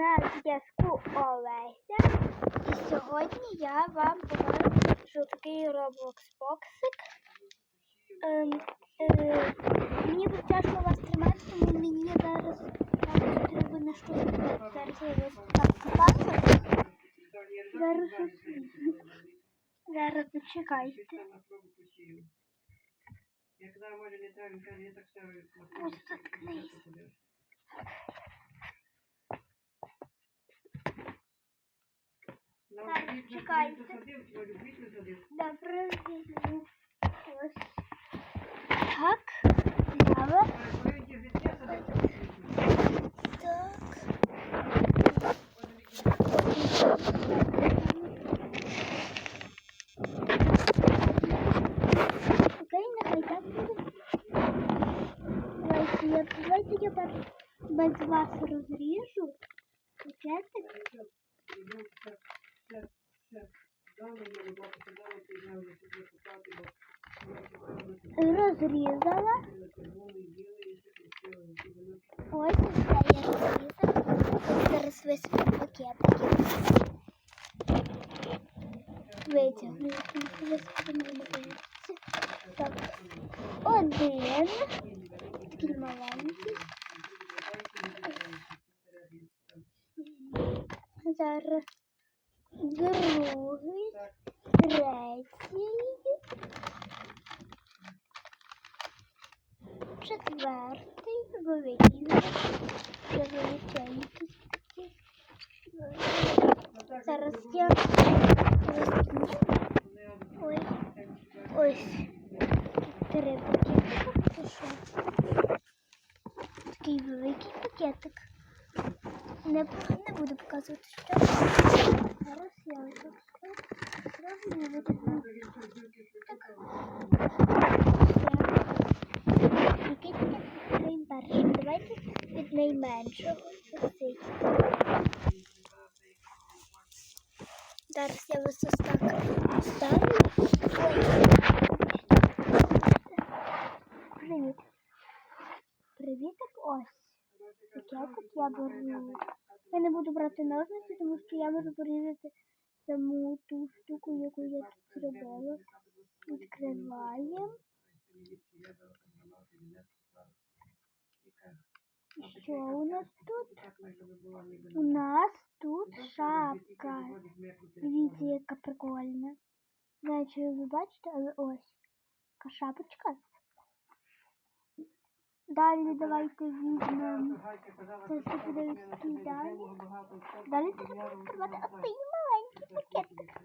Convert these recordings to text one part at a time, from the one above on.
на зв'язку Олеся. І сьогодні я вам покажу, що такий Roblox боксик. Ем, е, мені буде тяжко вас тримати, тому мені зараз так, треба на щось. Зараз я вас так покажу. Зараз, зараз почекайте. Я когда Оля летаю, он каже, я так само Ось Так, чекайте. Візьму. Так. Далі. Так. Окей, нехай так буде. Давайте я, давайте я без, без вас розріжу. Пакетик. Розрізала. Ось це я розрізала. Зараз висиплю пакетики. Витягну, висиплю на пакетці. Так. Один. Такий маленький. Зараз другий, третій, четвертий, великий, вже величенький. Зараз я. Ой, ось три пакетика. Це? Такий великий пакетик. Не, не буду показувати, що. Зараз я ось і витягну. Так. Пакетик відкриємо першим. Давайте цей. Зараз я вас так ставлю. Ой. Привіт. Привітик ось. Пакетик я беру. Я не буду брати ножниці, тому що я можу порізати саму ту штуку, яку я тут зробила. Відкриваємо. І Що у нас тут? У нас тут шапка. Дивіться, яка прикольна. Не знаю, чи ви бачите, але ось. Така шапочка. Далі давайте візьмемо. Це все буде такий далі. Далі треба відкривати оцей маленький пакетик.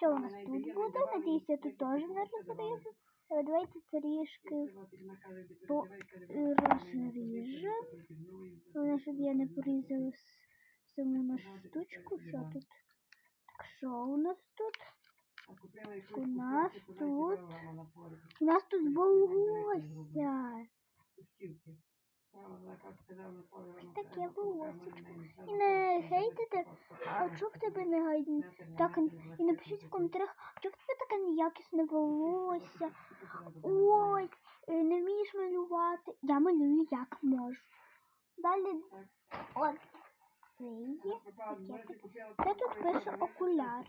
Що у нас тут буде? Надіюся, тут теж не розріжу. Але давайте трішки по розріжемо. Головне, щоб я не порізала саму нашу штучку. Що тут? Так, що у нас тут? У нас тут. У нас тут волосся. Ось таке волосся. І не гейтите, чого в тебе не? Так, і напишіть в коментарях, чого в тебе таке неякісне волосся? Ой, е, не вмієш малювати. Я малюю як можу. Далі от. Це тут пише окуляри.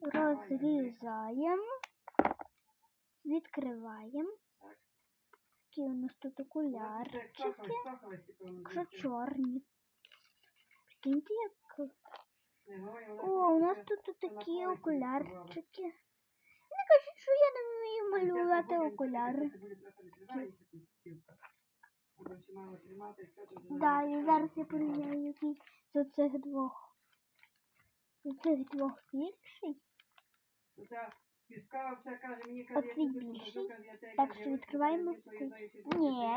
Розрізаємо. Відкриваємо. Такі у нас тут окулярчики. Якщо чорні. Прикиньте, як. О, у нас тут такі окулярчики. Не кажуть, що я не вмію малювати окуляри. Далі, зараз я порівняю, який з оцих двох. З оцих двох більший. Оцей більший. Так що відкриваємо цей. Ні,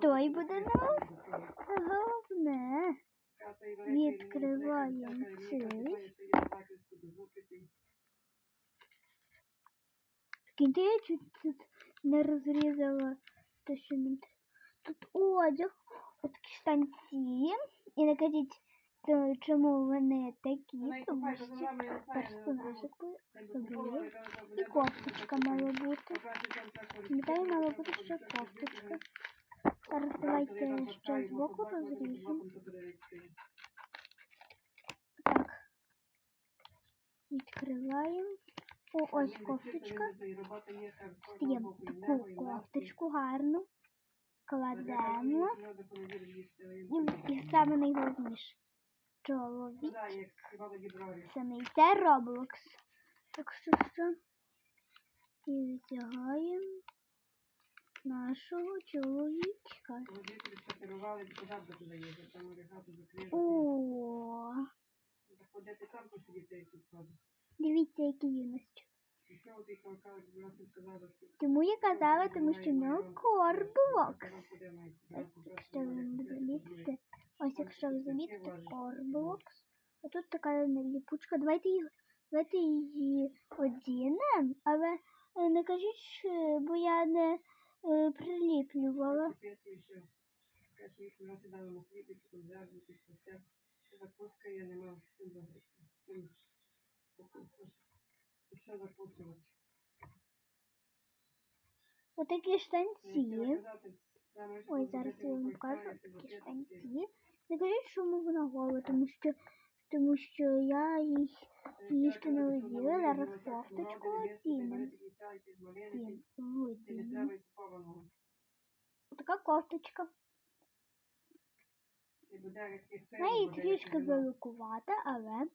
той буде наступне. Відкриваємо цей. Прикиньте, я чуть тут не розрізала те, що не Тут одяг, от штанці. І не кажіть, то чому вони такі, тому що персонажик особливий. І кофточка мала бути. Пам'ятаю, мала бути ще кофточка. Зараз давайте ще збоку розріжемо. Так. Відкриваємо. О, ось кофточка. Стаємо таку кофточку гарну. Кладемо. І, і саме найголовніше. Чоловік. Це не йде Roblox. Так що що? І витягаємо нашого чоловічка. О, Заходити там посидіти, як тут сходить. дивіться, який юності. І що Тому я казала, тому що в нього корблокс. там куди Ось якщо ви замітите, ось якщо ви замітите корблокс, отут така ліпучка. Давайте її, давайте її одінемо, але е, не кажіть, що- бо я не приліплювала. На все закусувати. Отакі штанці. Ой, зараз я вам покажу такі штанці. Не кажіть, що вона гола, тому що, тому що я їх ще не оділа. Зараз кофточку. Одінемо. Така кофточка. Неї трішки великувата, але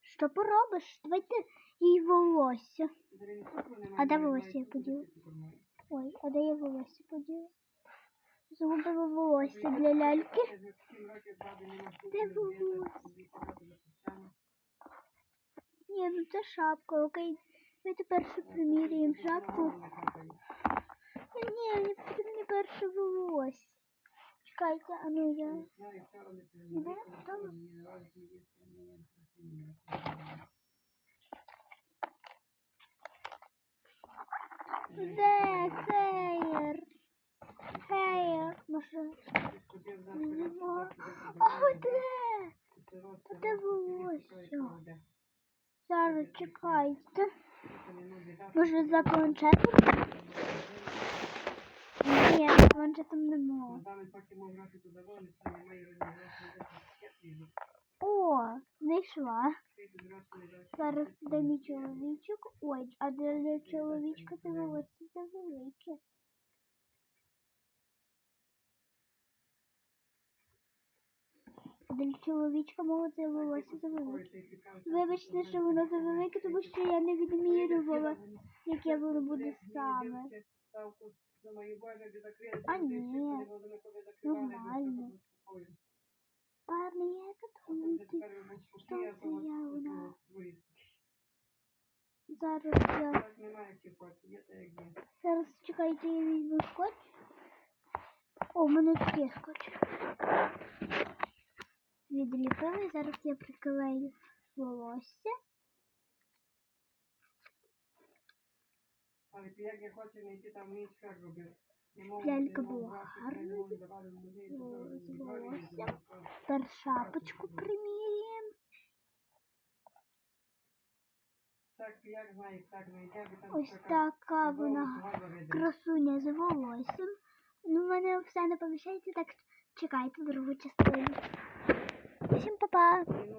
що поробиш? Давайте їй волосся. А де волосся я поділа? Ой, а де я волосся поділа? Загубила волосся для ляльки. Де волосся? Ні, ну це шапка, окей. Давайте перше приміряємо шапку. Ні, мені перше волосся. Чекайте, а ну я. Де? Там? Де хеєр? Може. Нема. О, де? Де волосся? Зараз чекайте. Може за планшетом? Ні, планшетом не можу. О, знайшла. Зараз де мій чоловічок. Ой, а для чоловічка це волосся завелике. Для чоловічка мого це волосся завелике. Вибачте, що воно завелике, тому що я не відмірювала, яке воно буде саме. А ні, нормально. Парни, як тут що це я вона? Зараз я зараз чекайте, я візьму скотч. О, в мене тут є скотч. Відліпили, зараз я приклею волосся. Але як я хочу знайти там шаг робив. Лялька була гарна, не з давали в музей, волоссям. давали. Тепер шапочку приміряємо. Ось така вона красуня з волоссям. Ну, в мене все не поміщається, так чекайте другу частину. 再宝，爸爸。